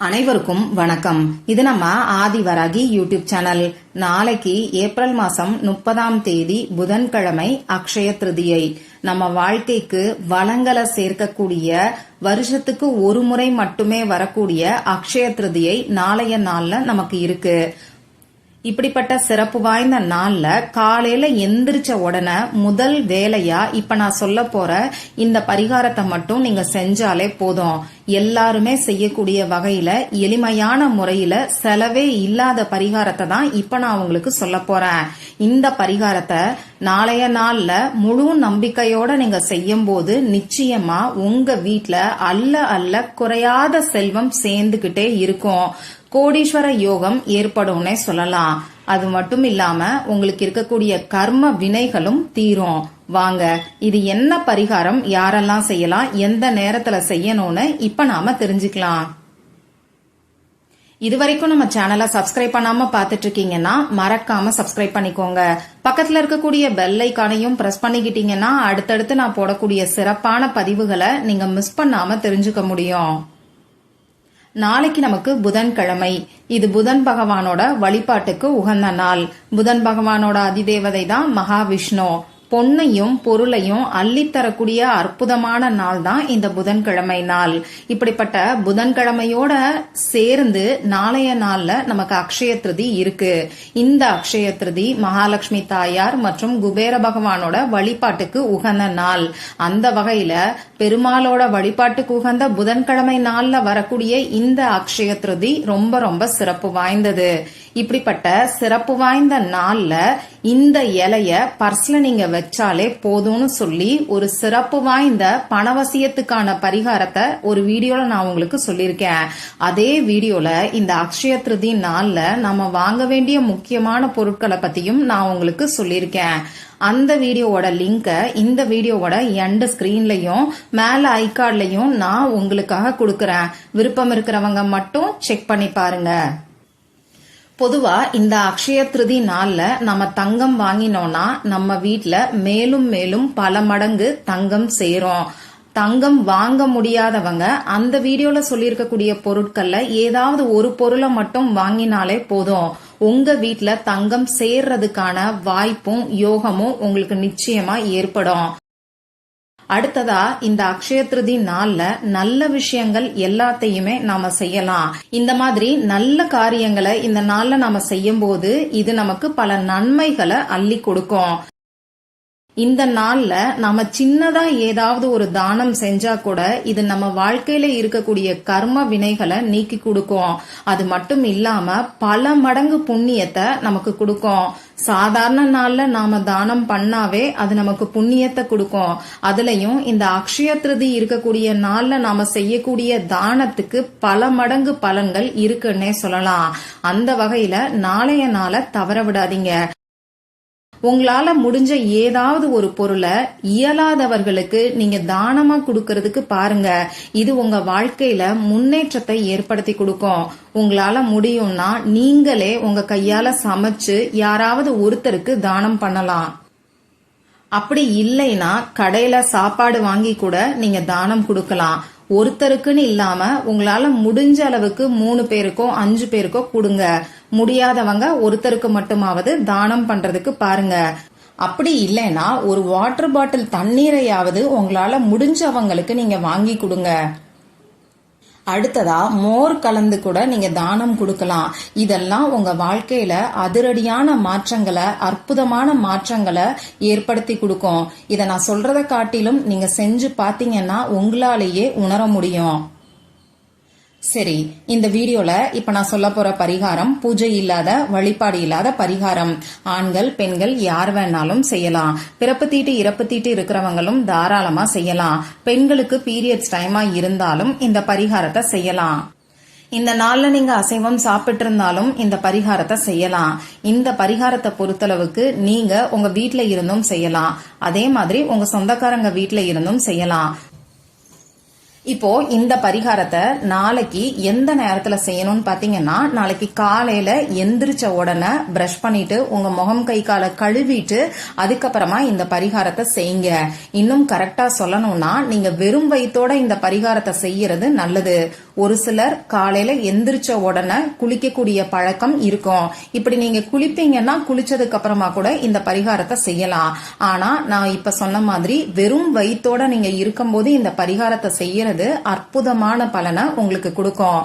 அனைவருக்கும் வணக்கம். இது நம்ம ஆதிவராகி யூடியூப் சேனல். நாளைக்கு ஏப்ரல் மாசம் முப்பதாம் தேதி புதன்கிழமை அக்ஷய திருதியை. நம்ம வாழ்க்கைக்கு வளங்களை சேர்க்கக்கூடிய வருஷத்துக்கு ஒரு முறை மட்டுமே வரக்கூடிய அக்ஷய திருதியை நாளைய நாள்ல நமக்கு இருக்கு. இப்படிப்பட்ட சிறப்பு வாய்ந்த நாள்ல காலையில எந்திரிச்ச உடனே முதல் வேலையா இப்ப நான் சொல்ல போற இந்த பரிகாரத்தை மட்டும் நீங்க செஞ்சாலே போதும். எல்லாருமே செய்யக்கூடிய வகையில எளிமையான முறையில செலவே இல்லாத பரிகாரத்தை தான் இப்ப நான் உங்களுக்கு சொல்ல போறேன். இந்த பரிகாரத்தை நாளைய நாள்ல முழு நம்பிக்கையோட நீங்க செய்யும் போது நிச்சயமா உங்க வீட்டுல அல்ல அல்ல குறையாத செல்வம் சேர்ந்துகிட்டே இருக்கும். கோடீஸ்வர யோகம் ஏற்படும்னே சொல்லலாம். அது மட்டும் இல்லாம உங்களுக்கு இருக்கக்கூடிய கர்ம வினைகளும் தீரும். வாங்க இது என்ன பரிகாரம்? யாரெல்லாம் செய்யலாம்? எந்த நேரத்துல செய்யணும்னு இப்ப நாம தெரிஞ்சுக்கலாம். இது வரைக்கும் நம்ம சேனலை சப்ஸ்கிரைப் பண்ணாம பாத்துட்டு இருக்கீங்கன்னா மறக்காம சப்ஸ்கிரைப் பண்ணிக்கோங்க. பக்கத்துல இருக்கக்கூடிய பெல் ஐக்கானையும் பிரஸ் பண்ணிக்கிட்டீங்கன்னா அடுத்தடுத்து நான் போடக்கூடிய சிறப்பான பதிவுகளை நீங்க மிஸ் பண்ணாம தெரிஞ்சுக்க முடியும். நாளைக்கு நமக்கு புதன்கிழமை. இது புதன் பகவானோட வழிபாட்டுக்கு உகந்த நாள். புதன் பகவானோட அதிதேவதை தான் மகாவிஷ்ணு. பொன்னையும் பொருளையும் அள்ளித்தரக்கூடிய அற்புதமான நாள் தான் இந்த புதன்கிழமை நாள். இப்படிப்பட்ட புதன்கிழமையோட சேர்ந்து நாளைய நாள்ல நமக்கு அக்ஷய திருதி இருக்கு. இந்த அக்ஷய திருதி மகாலட்சுமி தாயார் மற்றும் குபேர பகவானோட வழிபாட்டுக்கு உகந்த நாள். அந்த வகையில பெருமாளோட வழிபாட்டுக்கு உகந்த புதன்கிழமை நாள்ல வரக்கூடிய இந்த அக்ஷய திருதி ரொம்ப ரொம்ப சிறப்பு வாய்ந்தது. இப்படிப்பட்ட சிறப்பு வாய்ந்த நாள்ல இந்த இலைய பர்ஸ்ல நீங்க வச்சாலே போதும்னு சொல்லி ஒரு சிறப்பு வாய்ந்த பணவசியத்துக்கான பரிகாரத்தை ஒரு வீடியோல நான் உங்களுக்கு சொல்லியிருக்கேன். அதே வீடியோல இந்த அக்ஷய திருதி நாள்ல நம்ம வாங்க வேண்டிய முக்கியமான பொருட்களை பத்தியும் நான் உங்களுக்கு சொல்லியிருக்கேன். அந்த வீடியோவோட லிங்க இந்த வீடியோவோட எண்ட் ஸ்கிரீன்லயும் மேல ஐகார்ட்லயும் நான் உங்களுக்காக கொடுக்கறேன். விருப்பம் இருக்கிறவங்க மட்டும் செக் பண்ணி பாருங்க. பொதுவா இந்த அக்ஷய திருதி நாள்ல நம்ம தங்கம் வாங்கினோம்னா நம்ம வீட்ல மேலும் மேலும் பல மடங்கு தங்கம் சேரும். தங்கம் வாங்க முடியாதவங்க அந்த வீடியோல சொல்லியிருக்கக்கூடிய பொருட்கள்ல ஏதாவது ஒரு பொருளை மட்டும் வாங்கினாலே போதும். உங்க வீட்ல தங்கம் சேர்றதுக்கான வாய்ப்பும் யோகமும் உங்களுக்கு நிச்சயமா ஏற்படும். அடுத்ததா இந்த அக்ஷய திருதி நாள்ல நல்ல விஷயங்கள் எல்லாத்தையுமே நாம செய்யலாம். இந்த மாதிரி நல்ல காரியங்களை இந்த நாள்ல நாம செய்யும் போது இது நமக்கு பல நன்மைகளை அள்ளி கொடுக்கும். இந்த நாள்ல நம்ம சின்னதா ஏதாவது ஒரு தானம் செஞ்சா கூட இது நம்ம வாழ்க்கையில இருக்கக்கூடிய கர்ம வினைகளை நீக்கி கொடுக்கும். அது மட்டும் இல்லாம பல மடங்கு புண்ணியத்தை நமக்கு கொடுக்கும். சாதாரண நாள்ல நாம தானம் பண்ணாவே அது நமக்கு புண்ணியத்தை கொடுக்கும். அதுலயும் இந்த அக்ஷய திருதி இருக்கக்கூடிய நாள்ல நாம செய்யக்கூடிய தானத்துக்கு பல மடங்கு பலன்கள் இருக்குன்னே சொல்லலாம். அந்த வகையில நாளைய நாளை தவற விடாதீங்க. உங்களால முடிஞ்ச ஏதாவது ஒரு பொருளை இயலாதவர்களுக்கு நீங்க தானமா கொடுக்கறதுக்கு பாருங்க. இது உங்க வாழ்க்கையில முன்னேற்றத்தை ஏற்படுத்தி கொடுக்கும். உங்களால முடியும்னா நீங்களே உங்க கையால சமைச்சு யாராவது ஒருத்தருக்கு தானம் பண்ணலாம். அப்படி இல்லைன்னா கடையில சாப்பாடு வாங்கி கூட நீங்க தானம் கொடுக்கலாம். ஒருத்தருக்குன்னு இல்லாம உங்களால முடிஞ்ச அளவுக்கு மூணு பேருக்கோ அஞ்சு பேருக்கோ கொடுங்க. முடியாதவங்க ஒருத்தருக்கு மட்டுமாவது தானம் பண்றதுக்கு பாருங்க. அப்படி இல்லைன்னா ஒரு வாட்டர் பாட்டில் தண்ணீரையாவது உங்களால முடிஞ்சவங்களுக்கு நீங்க வாங்கி கொடுங்க. அடுத்ததா மோர் கலந்து கூட நீங்க தானம் கொடுக்கலாம். இதெல்லாம் உங்க வாழ்க்கையில அதிரடியான மாற்றங்களை அற்புதமான மாற்றங்களை ஏற்படுத்தி கொடுக்கும். இதை நான் சொல்றதை காட்டிலும் நீங்க செஞ்சு பாத்தீங்கன்னா உங்களாலேயே உணர முடியும். சரி இந்த வீடியோல இப்ப நான் சொல்ல போற பரிகாரம் பூஜை இல்லாத வழிபாடு இல்லாத பரிகாரம். ஆண்கள் பெண்கள் யார் வேணாலும் செய்யலாம். பிறப்பு தீட்டு இறப்பு தீட்டு இருக்கிறவங்களும் தாராளமா செய்யலாம். பெண்களுக்கு பீரியட்ஸ் டைமா இருந்தாலும் இந்த பரிகாரத்தை செய்யலாம். இந்த நாள்ல நீங்க அசைவம் சாப்பிட்டு இருந்தாலும் இந்த பரிகாரத்தை செய்யலாம். இந்த பரிகாரத்தை பொறுத்தளவுக்கு நீங்க உங்க வீட்ல இருந்தும் செய்யலாம். அதே மாதிரி உங்க சொந்தக்காரங்க வீட்ல இருந்தும் செய்யலாம். இப்போ இந்த பரிகாரத்தை நாளைக்கு எந்த நேரத்துல செய்யணும்னு பாத்தீங்கன்னா நாளைக்கு காலையில எந்திரிச்ச உடனே பிரஷ் பண்ணிட்டு உங்க முகம் கை காலை கழுவிட்டு அதுக்கப்புறமா இந்த பரிகாரத்தை செய்யுங்க. இன்னும் கரெக்டா சொல்லணும்னா நீங்க வெறும் வயிற்றோட இந்த பரிகாரத்தை செய்யறது நல்லது. ஒரு சிலர் காலையில எந்திரிச்ச உடனே குளிக்கக்கூடிய பழக்கம் இருக்கும். இப்படி நீங்க குளிப்பீங்கன்னா குளிச்சதுக்கு அப்புறமா கூட இந்த பரிகாரத்தை செய்யலாம். ஆனா நான் இப்ப சொன்ன மாதிரி வெறும் வயிற்றோட நீங்க இருக்கும்போது இந்த பரிகாரத்தை செய்யறது அற்புதமான பலனை உங்களுக்கு கொடுக்கும்.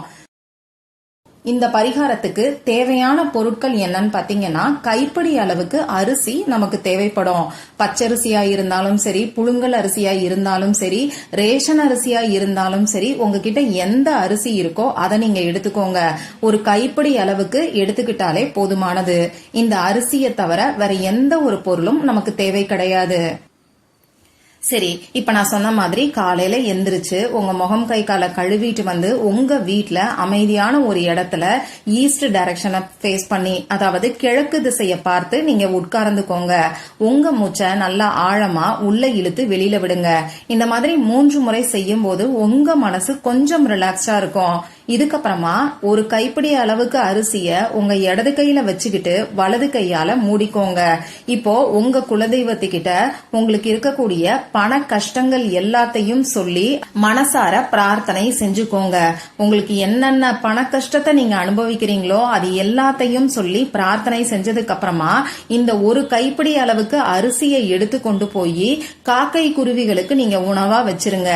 இந்த பரிகாரத்துக்கு தேவையான பொருட்கள் என்னன்னு பாத்தீங்கன்னா கைப்பிடி அளவுக்கு அரிசி நமக்கு தேவைப்படும். பச்சரிசியா இருந்தாலும் சரி புழுங்கல் அரிசியா இருந்தாலும் சரி ரேஷன் அரிசியா இருந்தாலும் சரி உங்ககிட்ட எந்த அரிசி இருக்கோ அதை நீங்க எடுத்துக்கோங்க. ஒரு கைப்பிடி அளவுக்கு எடுத்துக்கிட்டாலே போதுமானது. இந்த அரிசியை தவிர வேற எந்த ஒரு பொருளும் நமக்கு தேவை கிடையாது. சரி இப்ப நான் சொன்ன மாதிரி காலையில எந்திரிச்சு உங்க முகம் கை காலை கழுவிட்டு வந்து உங்க வீட்டுல அமைதியான ஒரு இடத்துல ஈஸ்ட் டைரக்ஷனை ஃபேஸ் பண்ணி அதாவது கிழக்கு திசையை பார்த்து நீங்க உட்கார்ந்துக்கோங்க. உங்க மூச்சை நல்லா ஆழமா உள்ள இழுத்து வெளியில விடுங்க. இந்த மாதிரி மூன்று முறை செய்யும் போது உங்க மனசு கொஞ்சம் ரிலாக்ஸா இருக்கும். இதுக்கப்புறமா ஒரு கைப்பிடி அளவுக்கு அரிசிய உங்க இடது கையில வச்சுக்கிட்டு வலது கையால மூடிக்கோங்க. இப்போ உங்க குலதெய்வத்துக்கிட்ட உங்களுக்கு இருக்கக்கூடிய பண கஷ்டங்கள் எல்லாத்தையும் சொல்லி மனசார பிரார்த்தனை செஞ்சுக்கோங்க. உங்களுக்கு என்னென்ன பண கஷ்டத்தை நீங்க அனுபவிக்கிறீங்களோ அது எல்லாத்தையும் சொல்லி பிரார்த்தனை செஞ்சதுக்கு அப்புறமா இந்த ஒரு கைப்பிடி அளவுக்கு அரிசியை எடுத்து கொண்டு போய் காக்கை குருவிகளுக்கு நீங்க உணவா வச்சிருங்க.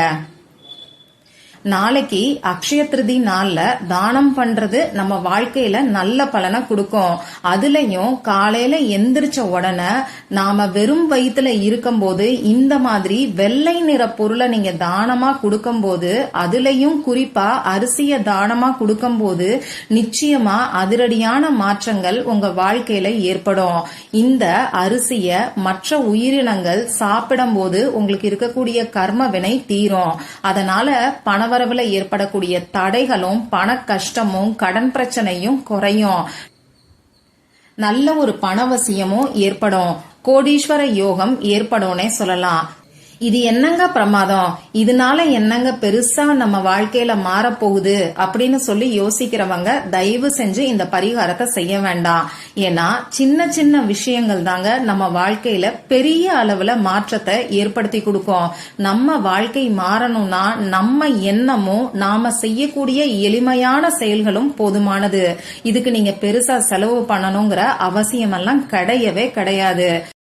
நாளைக்கு அக்ஷய திருதி நாள்ல தானம் பண்றது நம்ம வாழ்க்கையில நல்ல பலனை கொடுக்கும். அதுலயும் காலையில எந்திரிச்ச உடனே நாம வெறும் வயிற்றுல இருக்கும்போது இந்த மாதிரி வெள்ளை நிற பொருளை நீங்க தானமா கொடுக்கும்போது அதுலயும் குறிப்பா அரிசிய தானமா கொடுக்கும்போது நிச்சயமா அதிரடியான மாற்றங்கள் உங்க வாழ்க்கையில ஏற்படும். இந்த அரிசிய மற்ற உயிரினங்கள் சாப்பிடும்போது உங்களுக்கு இருக்கக்கூடிய கர்ம வினை தீரும். அதனால பணவரவுல ஏற்படக்கூடிய தடைகளும் பண கஷ்டமும் கடன் பிரச்சனையும் குறையும். நல்ல ஒரு பணவசியமும் ஏற்படும். கோடீஸ்வர யோகம் ஏற்படும்னே சொல்லலாம். இது என்னங்க பிரமாதம்? இதனால என்னங்க பெருசா நம்ம வாழ்க்கையில மாறப்போகுது? அப்படின்னு சொல்லி யோசிக்கிறவங்க தயவு செஞ்சு இந்த பரிகாரத்தை செய்ய வேண்டாம். ஏன்னா சின்ன சின்ன விஷயங்கள் தாங்க நம்ம வாழ்க்கையில பெரிய அளவுல மாற்றத்தை ஏற்படுத்தி கொடுக்கும். நம்ம வாழ்க்கை மாறணும்னா நம்ம எண்ணமும் நாம செய்யக்கூடிய எளிமையான செயல்களும் போதுமானது. இதுக்கு நீங்க பெருசா செலவு பண்ணணுங்கிற அவசியம் எல்லாம் கிடையவே கிடையாது.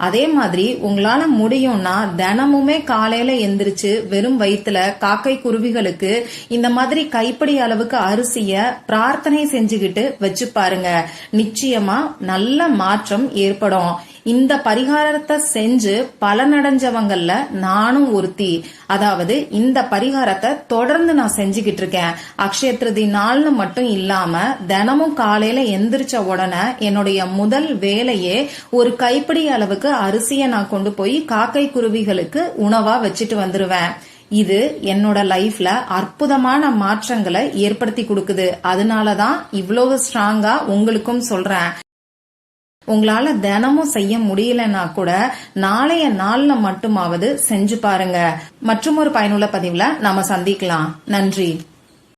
அதே மாதிரி உங்களால முடியும்னா தினமுமே காலையில எந்திரிச்சு வெறும் வயிற்றுல காக்கை குருவிகளுக்கு இந்த மாதிரி கைப்படி அளவுக்கு அரிசிய பிரார்த்தனை செஞ்சுக்கிட்டு வச்சு பாருங்க. நிச்சயமா நல்ல மாற்றம் ஏற்படும். இந்த பரிகாரத்தை செஞ்சு பலனடைஞ்சவங்கல்ல நானும் ஒருத்தி. அதாவது இந்த பரிகாரத்தை தொடர்ந்து நான் செஞ்சுக்கிட்டு இருக்கேன். அக்ஷய திருதி நாள்னு மட்டும் இல்லாம தினமும் காலையில எந்திரிச்ச உடனே என்னுடைய முதல் வேலையே ஒரு கைப்பிடி அளவுக்கு அரிசியை நான் கொண்டு போய் காக்கை குருவிகளுக்கு உணவா வச்சுட்டு வந்துருவேன். இது என்னோட லைஃப்ல அற்புதமான மாற்றங்களை ஏற்படுத்தி கொடுக்குது. அதனாலதான் இவ்வளவு ஸ்ட்ராங்கா உங்களுக்கும் சொல்றேன். உங்களால தினமும் செய்ய முடியலன்னா கூட நாளைய நாள்ல மட்டுமாவது செஞ்சு பாருங்க. மற்றும் ஒரு பயனுள்ள பதிவுல நாம சந்திக்கலாம். நன்றி.